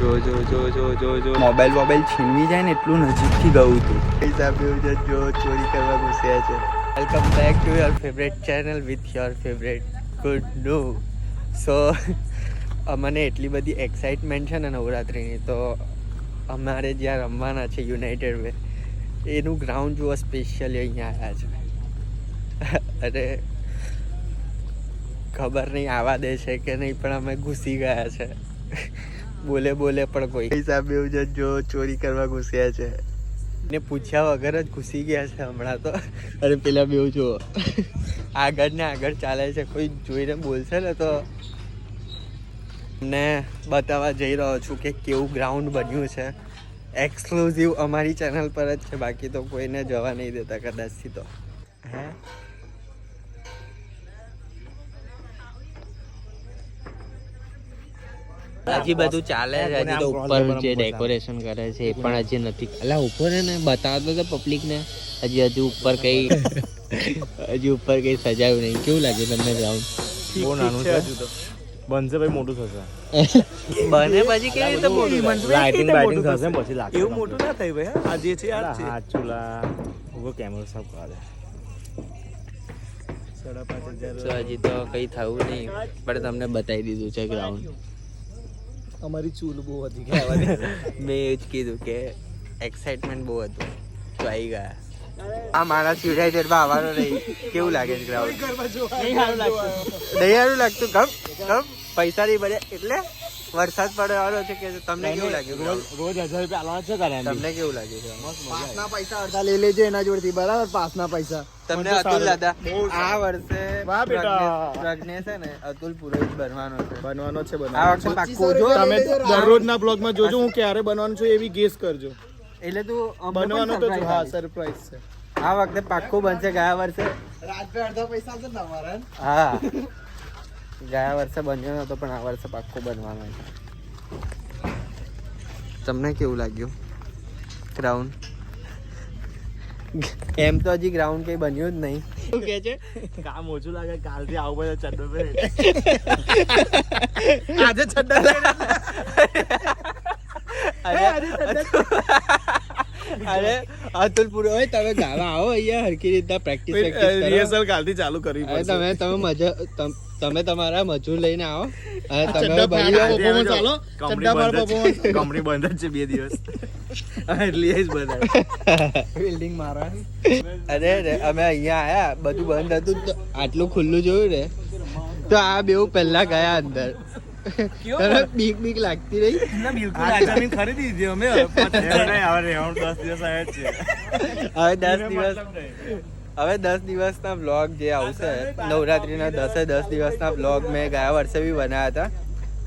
જો જો જો જો જો જો. મોબાઈલ મોબાઈલ છીનવી જાય ને એટલું નજીકથી ગયું હતું હિસાબે જો જો ચોરી કરવા ઘૂસ્યા છે. Welcome back to your favourite channel with your favourite good new so અમને એટલી બધી એક્સાઇટમેન્ટ છે ને નવરાત્રિની, તો અમારે જ્યાં રમવાના છે યુનાઇટેડ વે એનું ગ્રાઉન્ડ જોવા સ્પેશિયલી અહીંયા આવ્યા છે. અરે, ખબર નહીં આવા દે છે કે નહીં, પણ અમે ઘૂસી ગયા છે. બોલે બોલે પણ કોઈ. હિસાબે જો ચોરી કરવા ઘૂસ્યા છે. ને પૂછ્યા વગર જ ઘૂસી ગયા છે હમણાં તો. અરે પેલા બેવ જુઓ. આગળ ને આગળ ચાલે છે. કોઈ જોઈને બોલશે ને તો. ને બતાવવા જઈ રહ્યો છું કે કેવું ગ્રાઉન્ડ બન્યું છે. એક્સક્લુઝિવ અમારી ચેનલ પર જ છે. બાકી તો કોઈને જવા નહીં દેતા કદાચથી તો. હે? હજી બધું ચાલે છે હજી તો ઉપર જે ડેકોરેશન કરે છે એ પણ હજી નથી. એટલે ઉપર ને બતાવતો તો પબ્લિક ને હજી હજી ઉપર કઈ હજી ઉપર કઈ સજાયું નહીં. કેવું લાગે તમને ગ્રાઉન્ડ બહુ નાનું છે હજુ તો. બનશે ભાઈ મોટું થશે. બને પછી કેવી રીતે મોટું લાઇટિંગ બાઇટિંગ થશે પછી લાગે એવું મોટું ના થાય ભાઈ આ જે છે આ છે. આ ચૂલા. ઊભો કેમેરો સાફ કરે તો હજી તો કઈ થયું નહીં પણ તમને બતાવી દીધું છે ગ્રાઉન્ડ અમારી ચૂલ બહુ હતી ખાવાની મેં એ જ કીધું કે એક્સાઇટમેન્ટ બહુ હતું. તો આવી ગયા. આ માણસ યુનાઇટેડમાં આવવાનો નહીં. કેવું લાગે છે ગ્રાઉન્ડ? નહીં સારું લાગતું. ગમ ગમ. પૈસા નહીં ભર્યા એટલે વરસાદ પડવાનો છે કે તમને કેવું લાગ્યું રોજ હજાર રૂપિયા છે. તમને કેવું લાગ્યું? પાસના પૈસા અડધા લઈ લેજો એના જોડથી. બરાબર પાસના પૈસા. તમને અતુલ દાદા આ વર્ષે વાહ બેટા. છે ને અતુલ પુરોહિત બનવાનો છે. બનવાનો છે આ વર્ષે વખતે જો. તમે દરરોજના બ્લોગમાં જોજો હું ક્યારે બનવાનું છું એવી ગેસ કરજો. એટલે તું બનવાનો તો હા સરપ્રાઈઝ છે. આ વખતે પાક્કું બનશે. ગયા વર્ષે અડધા પૈસા છે તમારા હા. ગયા વર્ષે બન્યો નતો પણ આ વર્ષે પાક્કું બનવાનો છે. તમને કેવું લાગ્યું? ગ્રાઉન્ડ એમ તો હજી ગ્રાઉન્ડ કઈ બન્યું જ નહીં. શું કે છે? કામ ઓછું લાગે કાલથી આવું બધા ચડ્ડો પહેરે આજે છડ્ડા અરે અરે અતુલ હોય તમે ગાવા આવો અહીંયા હરકી રીતના પ્રેક્ટિસ રિહર્સલ કાલથી ચાલુ કરી અરે તમે તમે મજા તમે તમારા મજૂર લઈને આવો. અને તમે performance ચાલો. કંપની ચડ્ડા પર બંધ જ છે. કંપની બંધ જ છે બે દિવસ. એટલે જ બધા. બિલ્ડિંગ મારા. અરે અમે અહીંયા આયા બધું બંધ હતું આટલું ખુલ્લું જોયું ને તો આ બેઉ પહેલા ગયા અંદર. બીક બીક લાગતી રહી. બિલકુલ આ જમીન ખરીદી દીધી અમે. હવે રહેવાનું દસ દિવસ આવ્યા છે. હવે દસ દિવસ હવે દસ દિવસના વ્લોગ જે આવશે નવરાત્રીના દસે દસ દિવસના વ્લોગ મેં ગયા વર્ષે બી બનાવ્યા હતા.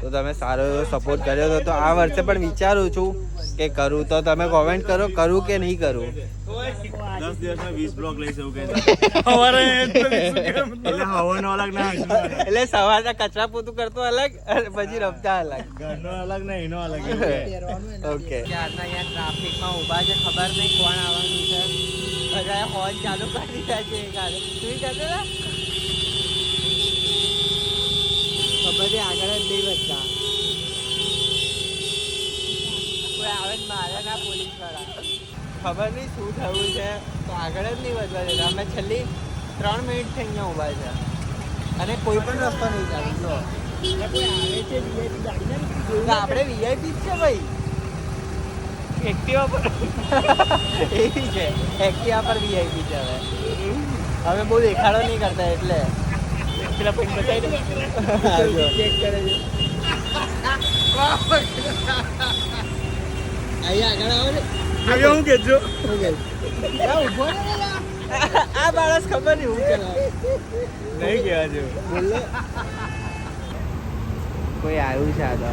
તો તમે સારો એવો સપોર્ટ કર્યો હતો તો આ વર્ષે પણ વિચારું છું કે કરું તો તમે કોમેન્ટ કરો કરું કે નહીં કરું? દસ દિવસમાં વીસ બ્લોક લઈશ એવું એટલે અલગ એટલે સવારના કચરા પોતું કરતો અલગ અને પછી રમતા અલગ. ઘરનો અલગ ને એનો અલગ ઓકે. આજના અહીંયા ટ્રાફિકમાં ઊભા છે ખબર નહીં કોણ આવવાનું છે. બધા હોર્ન ચાલુ કરી દીધા છે એક હારે. તું જતો હતા? ખબર કોઈ આવે જ મારે ના પોલીસવાળા ખબર નહીં શું થયું છે તો આગળ જ નહીં વધવા દેતા. અમે છેલ્લી ત્રણ મિનિટ મિનિટથી અહીંયા ઊભા છે. અને કોઈ પણ રસ્તો નહીં ચાલુ. આપણે વીઆઈપી જ છે ભાઈ. એક્ટિવા પર. એવી છે. એક્ટિવા પર વીઆઈપી છે હવે. હવે બહુ દેખાડો નહીં કરતા એટલે. પેલા પૈન બતાવી ચેક કરે છે અહીંયા આગળ આવો ને હવે હું કેજો આ બાળસ ખબર નહીં હું ચલાવે નહીં કહેવા જેવું બોલો કોઈ આવ્યું છે આ તો?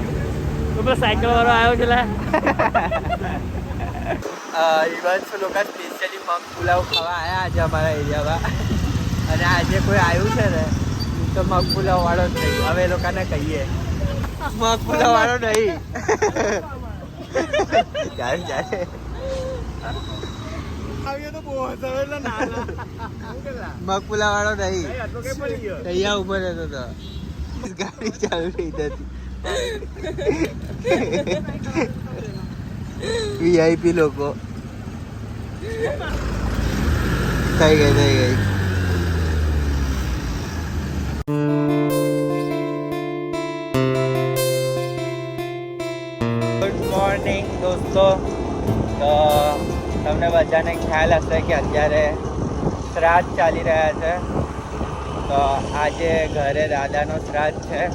સાયકલ વાળો આવ્યો છે રિવર્સ લોકો સ્પેશિયલી મગ પુલાવ ખાવા આવ્યા આજે અમારા એરિયામાં. અને આજે કોઈ આવ્યું છે ને? તો મગફુલા વાળો જ નહીં. હવે એ લોકોને કહીએ. મગફુલા વાળો નહીં. ચાલે ચાલે વાળો નહીં તૈયાર ઊભો રહેતો તો. ગાડી ચાલુ રહી હતી વીઆઈપી લોકો. થઈ ગઈ થઈ ગઈ. ગુડ મોર્નિંગ દોસ્તો. તો, તમને બધાને ખ્યાલ હશે કે અત્યારે શ્રાદ્ધ ચાલી રહ્યા છે. તો, આજે ઘરે દાદાનો શ્રાદ્ધ છે.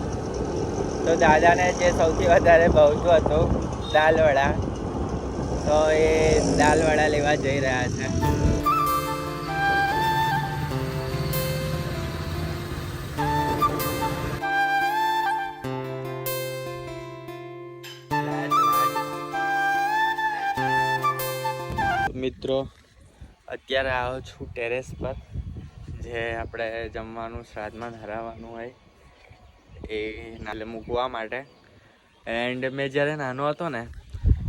તો, દાદાને જે સૌથી વધારે ભાવતું હતું, દાલવડા. તો એ દાલ વડા લેવા જઈ રહ્યા છે. મિત્રો. અત્યારે આવો છું ટેરેસ પર, જે આપણે જમવાનું શ્રાદ્ધમાં ધરાવવાનું હોય, એ નાલે મૂકવા માટે. એન્ડ મેં જ્યારે નાનો હતો ને,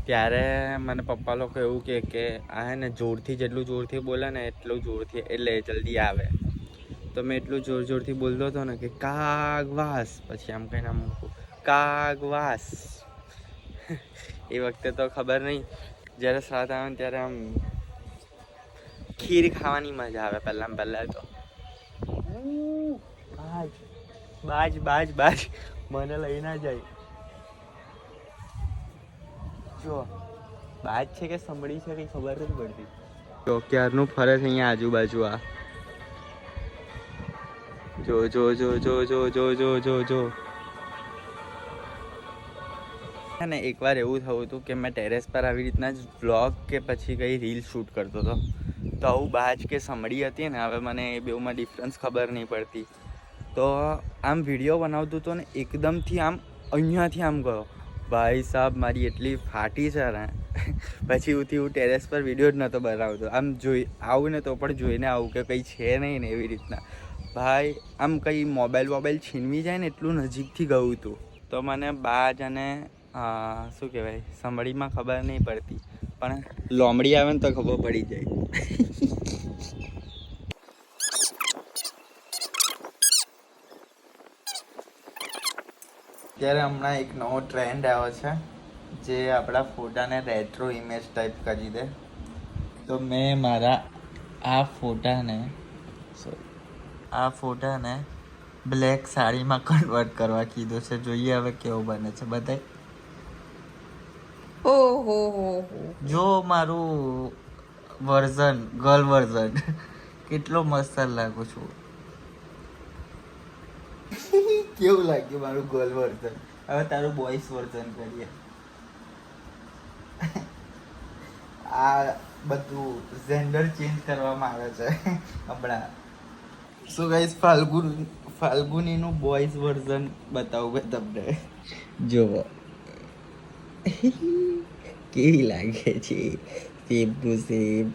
ત્યારે મને પપ્પા લોકો એવું કહે કે, આ હે ને જોરથી જેટલું જોરથી બોલે ને એટલું જોરથી, એટલે જલ્દી આવે. તો મેં એટલું જોર જોરથી બોલતો હતો ને કે કાગવાસ પછી આમ કંઈ આમ મૂકું કાગવાસ એ વખતે તો ખબર નહીં જ્યારે શ્રાદ્ધ આવે ને ત્યારે આમ ખીર ખાવાની મજા આવે પહેલાં પહેલાં તો. બાજ બાજ બાજ બાજ. મને લઈ ના જાય. જો બાજ છે કે સંભળી છે કઈ ખબર નથી પડતી. જો ક્યારનું ફરે છે અહીંયા આજુબાજુ આ. જો જો જો જો જો જો જો જો જો. છે ને, એકવાર એવું થયું હતું કે મેં ટેરેસ પર આવી રીતના જ વ્લોગ કે પછી કંઈ રીલ શૂટ કરતો હતો. તો આવું બાજ કે સમડી હતી ને, હવે મને એ બેઉમાં ડિફરન્સ ખબર નહીં પડતી. તો આમ વીડિયો બનાવતો હતો ને, એકદમથી આમ અહીંયાથી આમ ગયો. ભાઈ સાહેબ મારી એટલી ફાટી છે ને. પછી ઉથી હું ટેરેસ પર વીડિયો જ નહોતો બનાવતો. આમ જોઈ, આવું ને તો પણ જોઈને આવું કે કંઈ છે નહીં ને એવી રીતના. ભાઈ, આમ કંઈ મોબાઈલ વોબાઈલ છીનવી જાય ને, એટલું નજીકથી ગયું હતું તો મને બાજ અને શું કહેવાય, સંભળીમાં ખબર નહીં પડતી, પણ લોમડી આવે ને તો ખબર પડી જાય. અત્યારે હમણાં એક નવો ટ્રેન્ડ આવ્યો છે, જે આપણા ફોટાને રેટ્રો ઇમેજ ટાઈપ કરી દે. તો મેં મારા આ ફોટાને આ ફોટાને બ્લેક સાડીમાં કન્વર્ટ કરવા કીધું છે. જોઈએ હવે કેવું બને છે ઓહો હો હો. જો મારું વર્ઝન ગર્લ વર્ઝન કેટલો મસ્ત લાગુ છું. કેવું લાગ્યું મારું ગર્લ વર્ઝન? હવે તારું બોયસ વર્ઝન કરીએ. આ બધું જેન્ડર ચેન્જ કરવામાં આવે છે. હમણાં. સો ગાઈઝ ફાલ્ગુન ફાલ્ગુનીનું બોયઝ વર્ઝન બતાવું મેં તમને. જુઓ কি লাগেছে? শিব শিব।